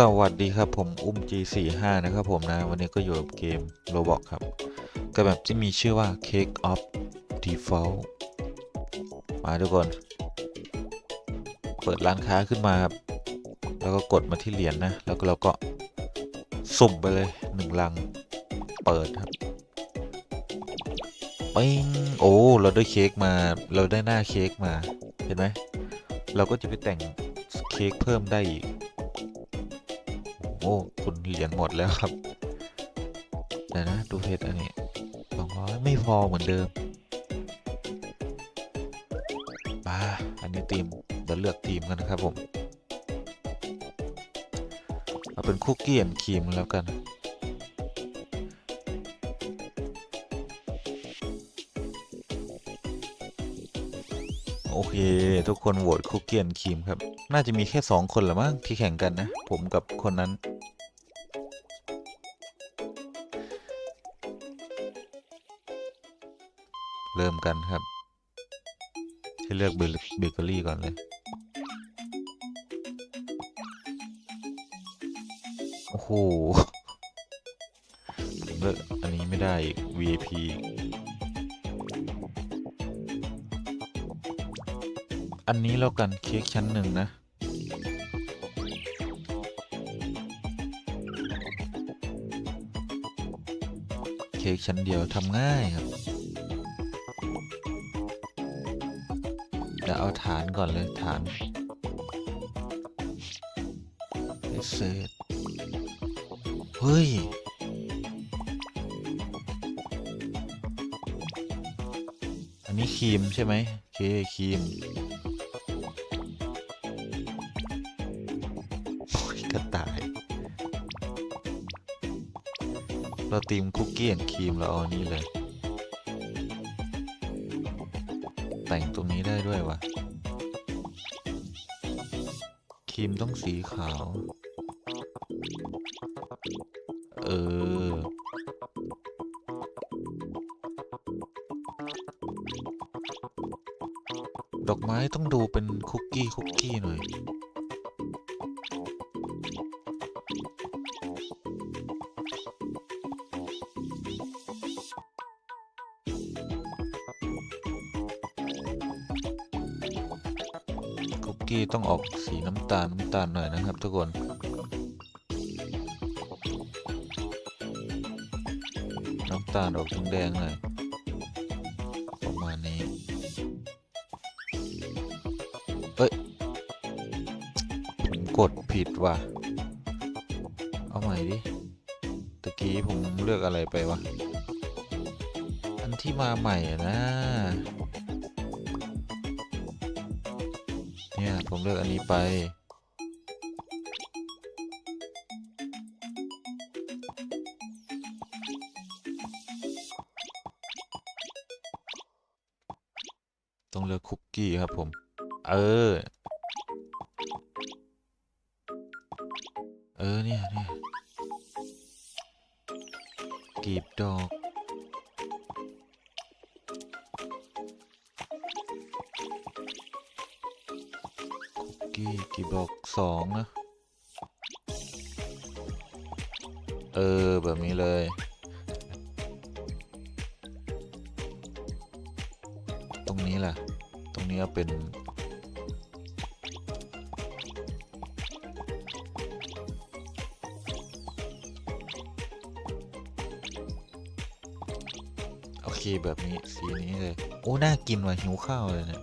สวัสดีครับผมอุ้ม G45 นะครับผมนะ วันนี้ก็อยู่กับเกม Roblox ครับ กับแบบที่มีชื่อว่า Cake of Default มาทุกคน เปิดร้านค้าขึ้นมาครับ แล้วก็กดมาที่เหรียญนะแล้วก็เราก็สุ่มไปเลยหนึ่งลัง เปิดครับปิ้งโอ้ เราได้เค้กมา เราได้หน้าเค้กมา เห็นไหม เราก็จะไปแต่งเค้กเพิ่มได้อีก อ้คุณเหรียญหมดแล้วครับเดี๋ยวนะดูเพชรอันนี้สองร้อยไม่พอเหมือนเดิมมาอันนี้ทีมเดี๋ยวเลือกทีมกันนะครับผมเอาเป็นคุกกี้แอนครีมแล้วกันโอเค ทุกคนโหวตคุกกี้แอนครีมครับ น่าจะมีแค่สองคนละมั้งที่แข่งกันนะ ผมกับคนนั้น เริ่มกันครับ ให้เลือกเบเบเกอรี่ก่อนเลย โอ้โหผมเลือกอันนี้ไม่ได้อีก VIP อันนี้แล้วกันเค้กชั้นหนึ่งนะเค้กชั้นเดียวทำง่ายครับ เอาฐานก่อนเลยฐานเศษเฮ้ย อันนี้ครีมใช่ไหมโอเคครีมกระต่าย เราตีมคุกกี้แอนครีมเราเอาอันนี้เลย แต่งตรงนี้ได้ด้วยวะ ต้องสีขาว เออ ดอกไม้ต้องดูเป็นคุกกี้คุกกี้หน่อย กกี้ต้องออกสีน้ำตาลน้ำตาลหน่อยนะครับ ทุกคนน้ำตาลออกแดงๆหน่อยประมาณนี้เอ้ยผมกดผิดว่ะเอาใหม่ดิตะกี้ผมเลือกอะไรไปวะอันที่มาใหม่นะ เลือกอันนี้ไป ต้องเลือกคุกกี้ครับผม เออ กี้กลีบอกสองนะ เออ แบบนี้เลย ตรงนี้แหละ ตรงนี้เป็นโอเคแบบนี้สีนี้เลย โอ้ น่ากินว่ะหิวข้าวเลยเนี่ย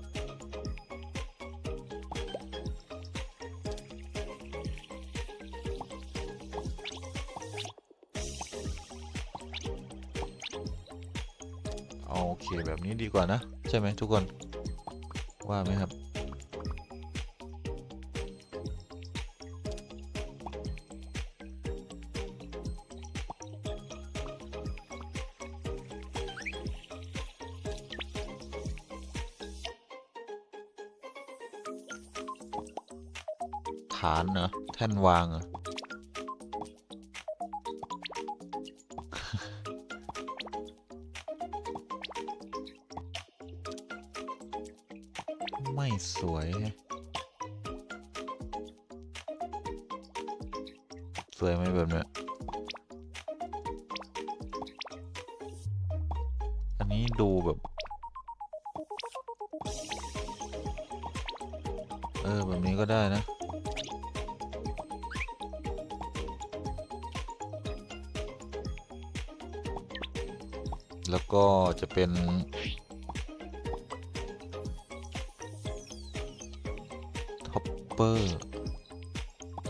กว่านะ ใช่ไหมทุกคนว่าไหมครับ ฐานเหรอแท่นวางเหรอ เปอร์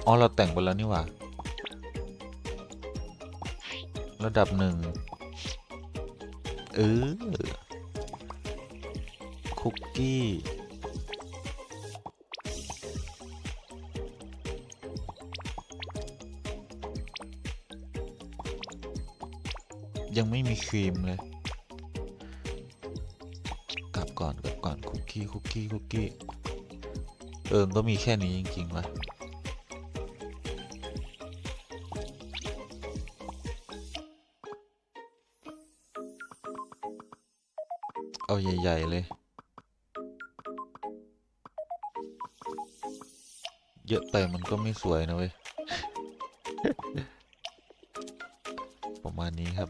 อ๋อเราแต่งไปแล้วนี่หว่า ระดับหนึ่งเออคุกกี้ยังไม่มีครีมเลย กลับก่อน กลับก่อน คุกกี้ คุกกี้ คุกกี้ เออก็มีแค่นี้จริงๆวะเอาใหญ่ ๆ เลย เยอะไปมันก็ไม่สวยนะเว้ย ประมาณนี้ครับ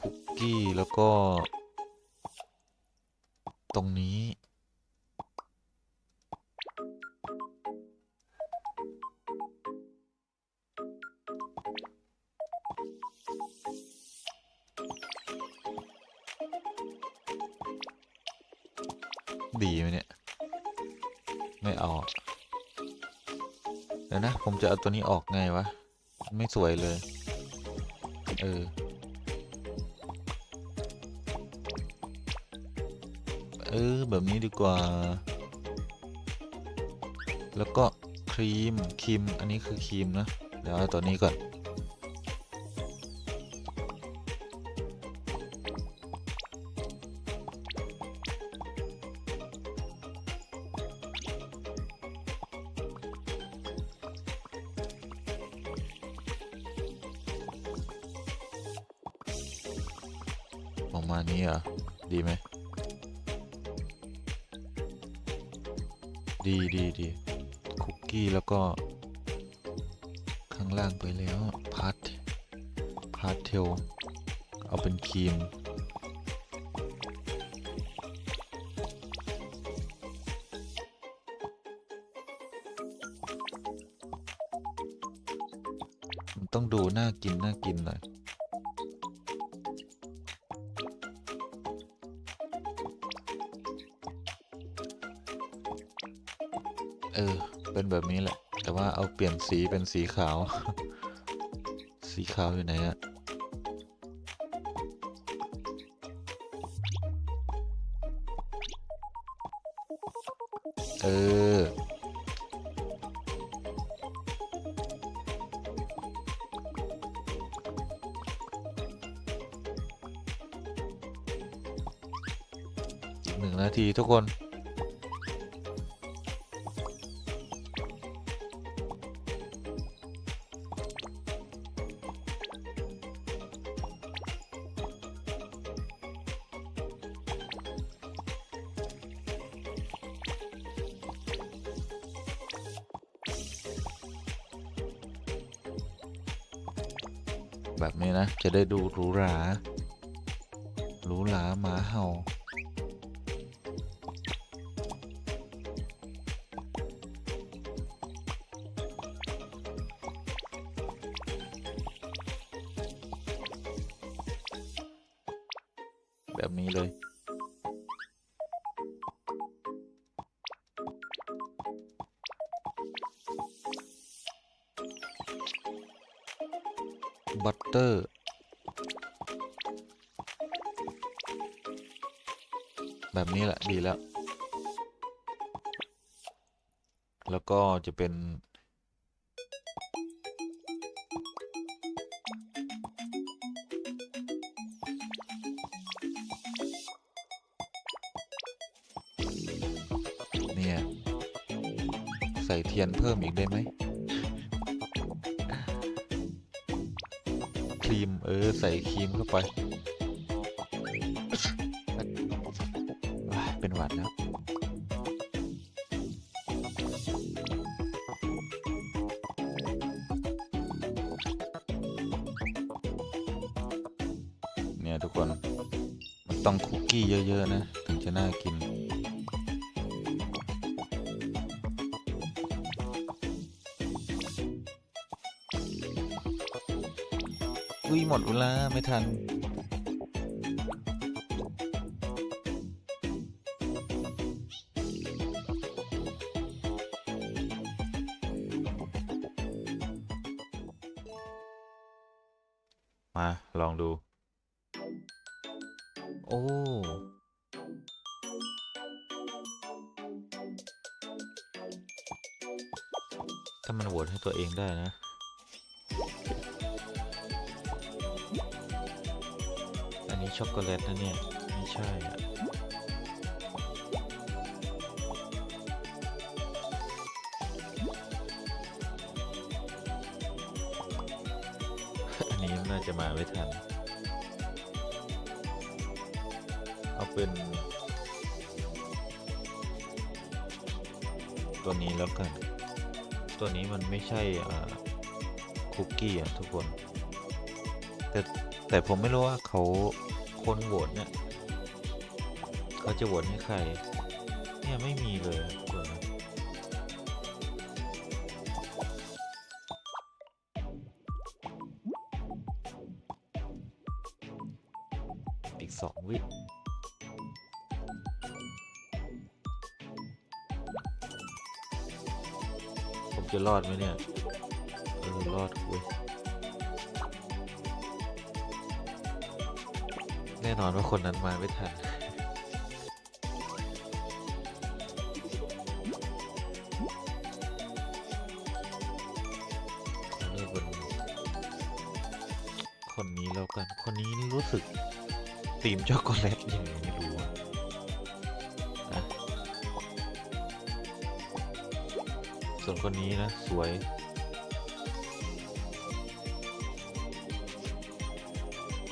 คุกกี้แล้วก็ ตรงนี้ ดีไหมเนี่ย ไม่ออะเดี๋ยวนะ ผมจะเอาตัวนี้ออกไงวะ ไม่สวยเลย เออ เออ แบบนี้ดีกว่า แล้วก็ครีม ครีม อันนี้คือครีมนะ เดี๋ยวตัวนี้ก่อน ประมาณนี้อะ ดีไหม ดีดีดีคุกกี้แล้วก็ ข้างล่างไปแล้วพาร์ทพาร์ทเทลเอาเป็นครีมต้องดูน่ากินน่ากินหน่อย แบบนี้แหละ แต่ว่าเอาเปลี่ยนสีเป็นสีขาว สีขาวอยู่ไหนอะเออ อีกหนึ่งนาทีทุกคน จะได้ดูหรูหรา หรูหราหมาเห่า แบบนี้เลยบัตเตอร์ แบบนี้แหละดีแล้ว แล้วก็จะเป็น เนี่ย ใส่เทียนเพิ่มอีกได้ไหมครีม เออ ใส่ครีมเข้าไป วัดครัเนี่ยทุกคน มันต้องคุกกี้เยอะ ๆ นะ ถึงจะน่ากินอุ้ยหมดเวลาไม่ทัน ถ้ามันโหวตให้ตัวเองได้นะ อันนี้ช็อกโกแลตนะเนี่ย ไม่ใช่อะอันนี้น่าจะมาไม่ทัน เอาเป็น ตัวนี้แล้วกัน ตัวนี้มันไม่ใช่คุกกี้อะทุกคน แต่แต่ผมไม่รู้ว่าเขาคนโหวตเนี่ยเขาจะโหวตให้ใคร เนี่ยไม่มีเลยทุกคนนะอีกสองวิ จะรอดไหมเนี่ยเออรอดเว้ยแน่นอนว่าคนนั้นมาไม่ทันขอเลือกเป็นคนนี้แล้วกัน คนนี้รู้สึกตีมช็อกโกแลตยัง ส่วนคนนี้นะ สวย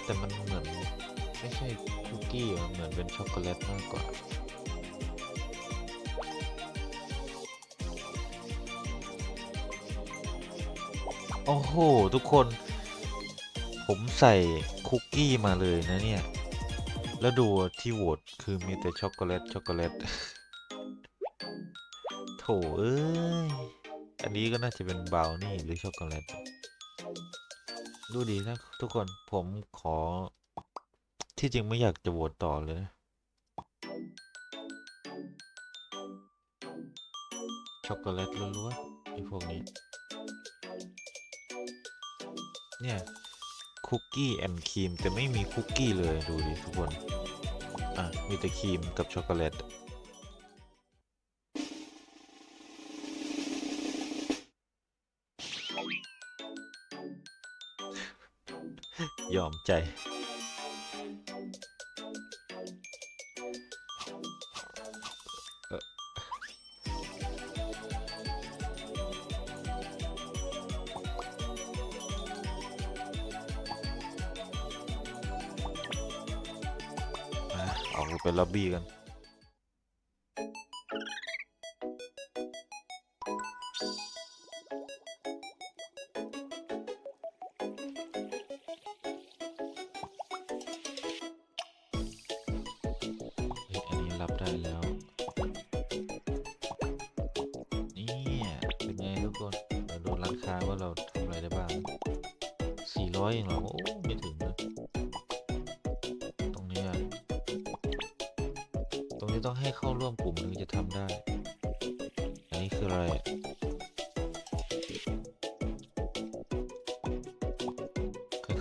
แต่มันเหมือน ไม่ใช่คุกกี้อะเหมือนเป็นช็อกโกแลตมากกว่าโอ้โห ทุกคน ผมใส่คุกกี้มาเลยนะเนี่ย แล้วดูที่โหวตคือมีแต่ช็อกโกแลตช็อกโกแลต ถเอ้ย อันนี้ก็น่าจะเป็นเบานี่หรือช็อกโกแลตดูดีนะทุกคนผมขอ ที่จริงไม่อยากจะโหวตต่อเลยนะช็อกโกแลตล้วนๆไอ้พวกนี้ เนี่ย คุกกี้แอนด์ครีมแต่ไม่มีคุกกี้เลยดูดิทุกคน อะ มีแต่ครีมกับช็อกโกแลต ยอมใจเอาออกไปล็อบบี้กัน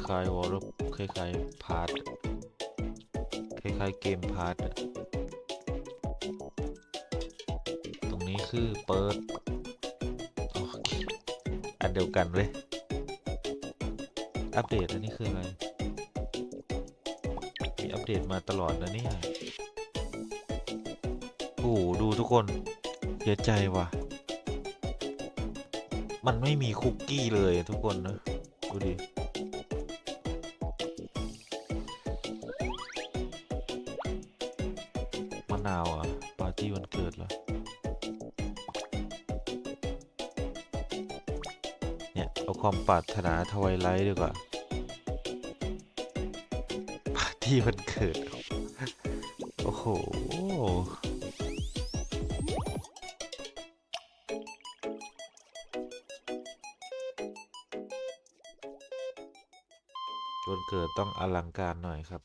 คล้ายๆวอลล์คล้ายๆพาร์ทคล้ายๆเกมพาร์ทตรงนี้คือเปิดอันเดียวกันเว้ย อัปเดตอันนี้คืออะไร มีอัปเดตมาตลอดนะเนี่ยโอ้โหดูทุกคนเสียใจว่ะ มันไม่มีคุกกี้เลยทุกคนนะ ดูดิ ความปรารถนาทวายไลท์ดีกว่าปาร์ตี้วันเกิด โอ้โห วันเกิดต้องอลังการหน่อยครับ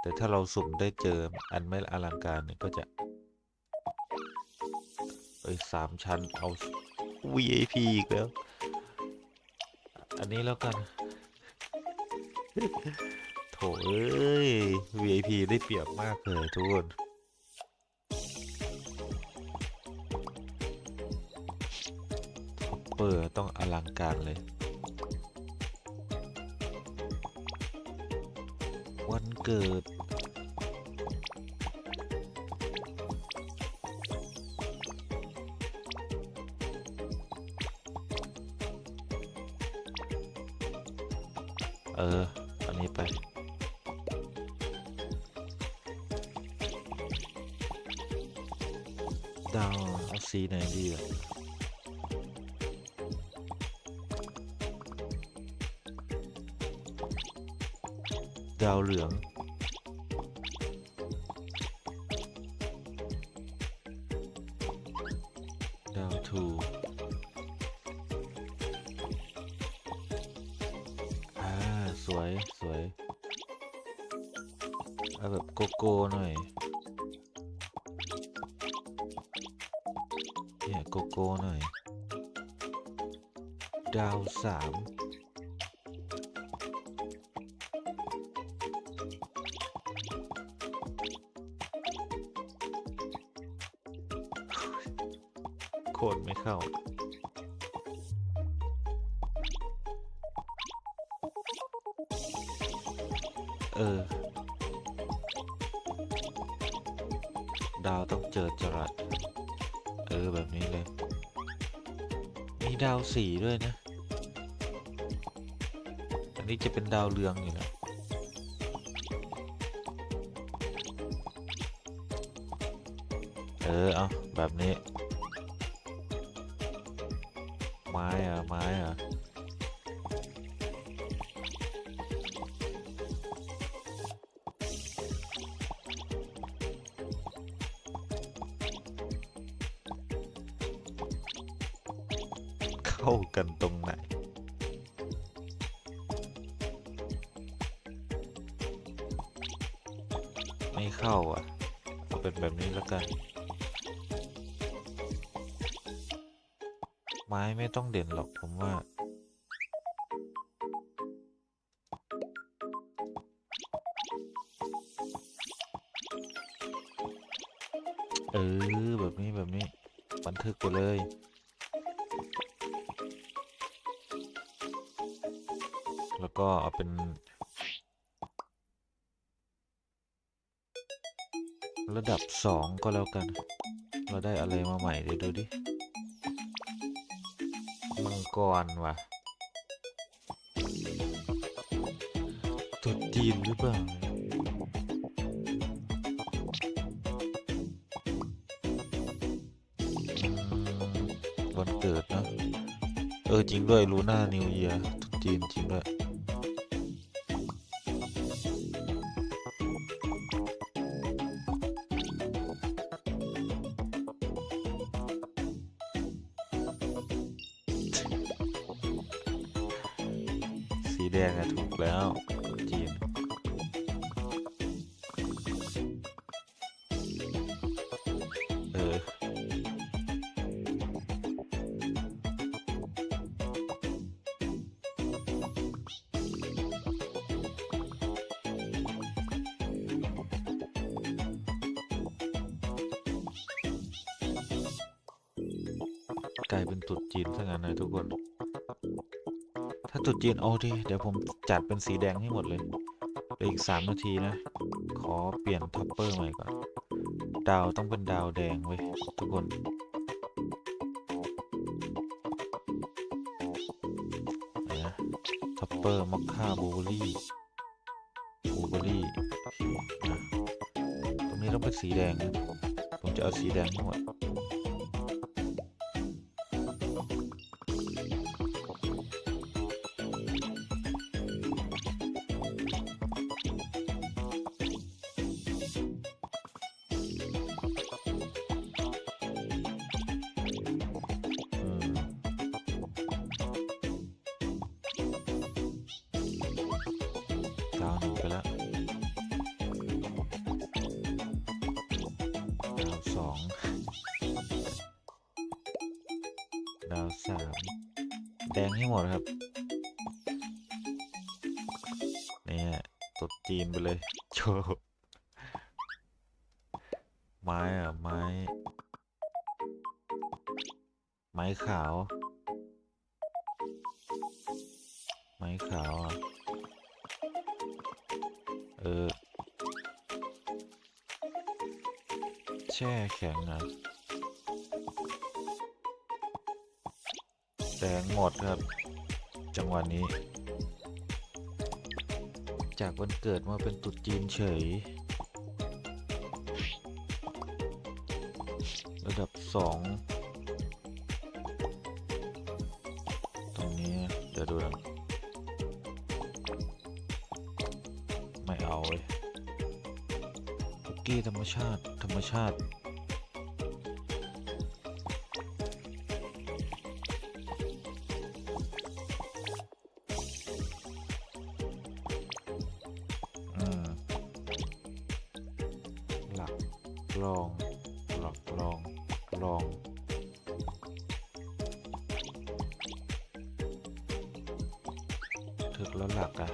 แต่ถ้าเราสุ่มได้เจออันไม่อลังการเนี่ยก็จะ เอ้ยสามชั้นเอา VIP อีกแล้ว อันนี้แล้วกัน โถเอ้ย VIP ได้เปรียบมากเลยทุกคนเปอร์ต้องอลังการเลย วันเกิด นี้ไป ดาวเอาสีไหนดีอะดาวเหลือง คตรไม่เข้า เออ ดาวต้องเจอจรัสเออ แบบนี้เลย มีดาวสีด้วยนะ อันนี้จะเป็นดาวเรืองอยู่นะเออ เอาแบบนี้ ไม่เข้าอะเอาเป็นแบบนี้แล้วกัน ไม้ไม่ต้องเด่นหรอกผมว่า เออ แบบนี้แบบนี้ บันทึกไปเลยแล้วก็เอาเป็น สองก็แล้วกัน เราได้อะไรมาใหม่เดี๋ยวดูดิ มังกรว่ะตรุดจีนหรือเปล่าวันเกิดนะ เออ จริงด้วยลูน่านิวเยียตรุษจีนจริงด้วย จีนเอาดิเดี๋ยวผมจัดเป็นสีแดงให้หมดเลยเหลืออีกสามนาทีนะ ขอเปลี่ยนท็อปเปอร์ใหม่ก่อน ดาวต้องเป็นดาวแดงเว้ยทุกคนนะท็อปเปอร์มอคค่าบูเบอรี่บูเบอรี่นะตรงนี้ต้องเป็นสีแดงนะผมจะเอาสีแดงทั้งหมด ตดจีนไปเลยโชว์ไม้อะไม้ ไม้ขาว ไม้ขาวอะ เออ แช่แข็งนะแดงหมดครับ จังหวะนี้ จากวันเกิดมาเป็นตรุษจีนเฉย ระดับสองตรงนี้นะเดี๋ยวดูนะไม่เอาเว้ยคุกกี้ธรรมชาติ ธรรมชาติ ลองหลักลองลองถึกแล้วหลักอะ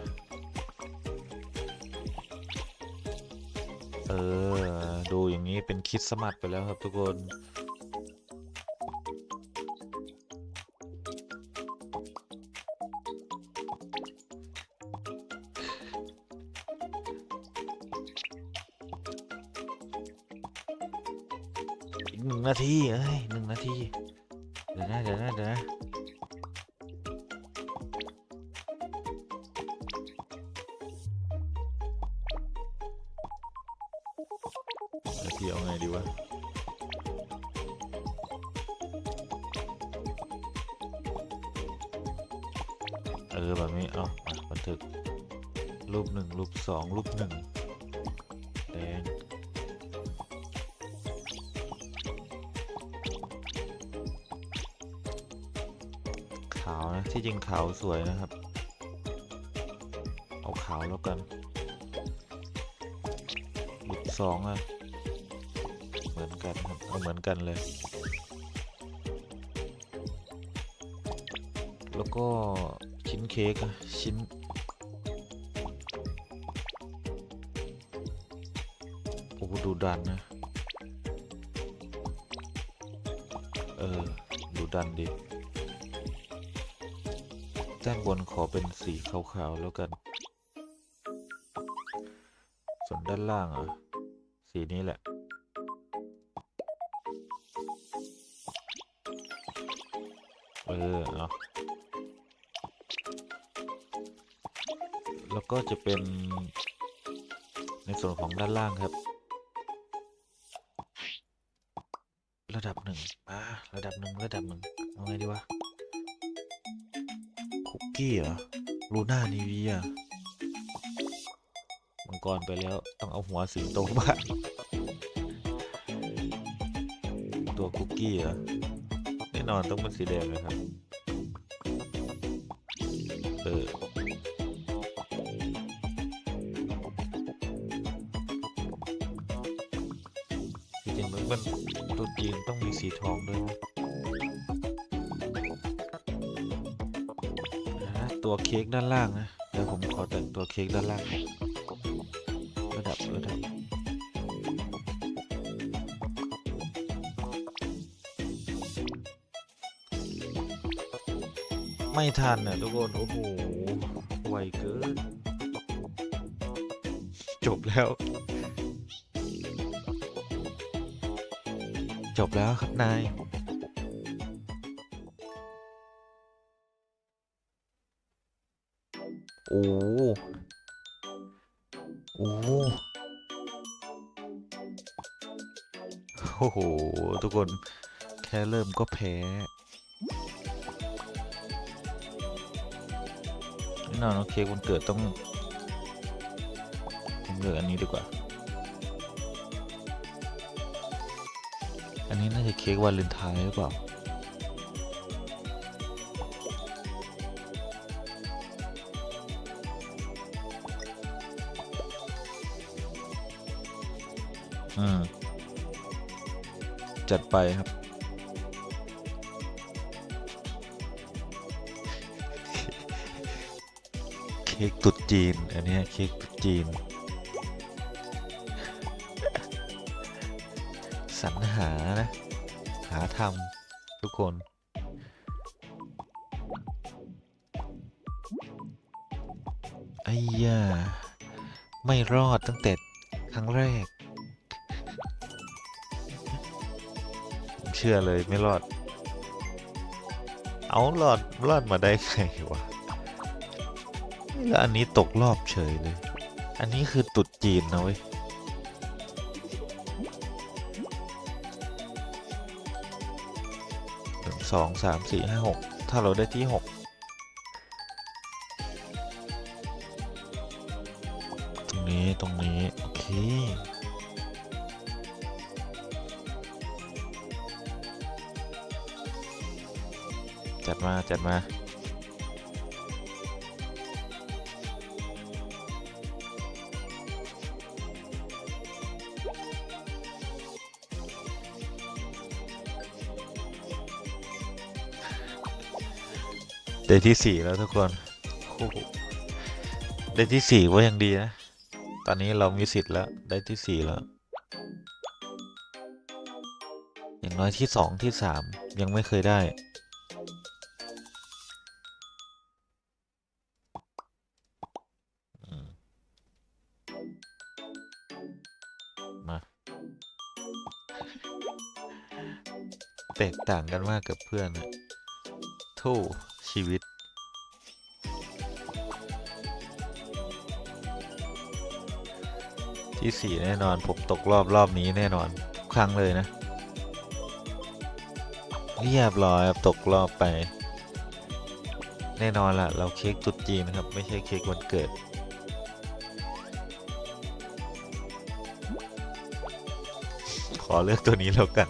เออ ดูอย่างนี้เป็นคิดสมัตไปแล้วครับทุกคน นึ่งนาทีเอ้ยหนึ่งนาที เดี๋ยวนะเดี๋ยวนะเดี๋ยวนะนาทีเอาไงดีวะเออแบบนี้เอาบันทึกรูปหนึ่งรูปสองรูปหนึ่งแดง ที่จริงขาวสวยนะครับ เอาขาวแล้วกันหลุดสองอะเหมือนกันครับเอาเหมือนกันเลย แล้วก็ชิ้นเค้กอะชิ้นโอ้ดูดันนะ เออ ดูดันดี ด้านบนขอเป็นสีขาวๆแล้วกัน ส่วนด้านล่างอะ สีนี้แหละ เออเอาแล้วก็จะเป็นในส่วนของด้านล่างครับ ระดับหนึ่งอ่าระดับหนึ่งระดับหนึ่งเอาไงดีวะ กกี้เหรอลูน่านีเวีอะมังกรไปแล้ว ต้องเอาหัวสิงโตบ้าตัวคุกกี้เหรอแน่นอนต้องเป็นสีแดงนะครับ เออจริงๆมันมันตัวจีนต้องมีสีทองด้วยนะ ตัวเค้กด้านล่างนะ เดี๋ยวผมขอแต่งตัวเค้กด้านล่าง ระดับระดับไม่ทันอะทุกคน โอ้โห ไวเกิน จบแล้ว จบแล้วครับนาย อ้โห ทุกคนแค่เริ่มก็แพ้แน่นอนว่าเค้กวันเกิดต้องผมเลือกอันนี้ดีกว่า อันนี้น่าจะเค้กวาเลนไทน์หรือเปล่าอืม จัดไปครับ เค้กตุดจีน อันนี้เค้กตุดจีน สรรหานะ หาทำทุกคนไอ้ย่าไม่รอดตั้งแต่ครั้งแรก เชื่อเลยไม่รอด เอารอดรอดมาได้ไงวะแล้วอันนี้ตกรอบเฉยเลย อันนี้คือตุดจีนนะเว้ยหนึ่งสองสามสี่ห้าหกถ้าเราได้ที่หก จัดมาจัดมาได้ที่สี่แล้วทุกคนโอ้โหได้ที่สี่ว่ายังดีนะ ตอนนี้เรามีสิทธิ์แล้วได้ที่สี่แล้ว อย่างน้อยที่สองที่สามยังไม่เคยได้ แตกต่างกันมากกับเพื่อนอะโท่ชีวิต ที่สี่แน่นอน ผมตกรอบรอบนี้แน่นอนครั้งเลยนะ เรียบร้อยครับตกรอบไป แน่นอนละเราเค้กตรุ๊จีนนะครับ ไม่ใช่เค้กวันเกิดขอเลือกตัวนี้แล้วกัน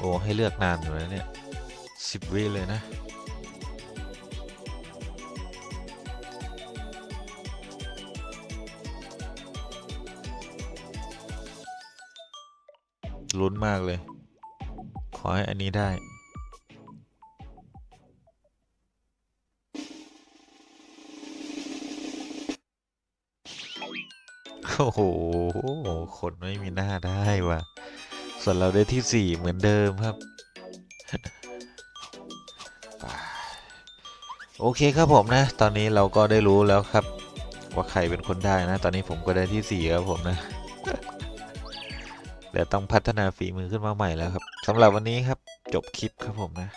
โอ้ให้เลือกนานอยู่นะเนี่ยสิบวิเลยนะลุ้นมากเลย ขอให้อันนี้ได้ โอ้โหคนไม่มีหน้าได้ว่ะ ส่วนเราได้ที่สี่เหมือนเดิมครับ โอเคครับผมนะ ตอนนี้เราก็ได้รู้แล้วครับ ว่าใครเป็นคนได้นะ ตอนนี้ผมก็ได้ที่สี่ครับผมนะเดี๋ยวต้องพัฒนาฝีมือขึ้นมาใหม่แล้วครับสำหรับวันนี้ครับ จบคลิปครับผมนะ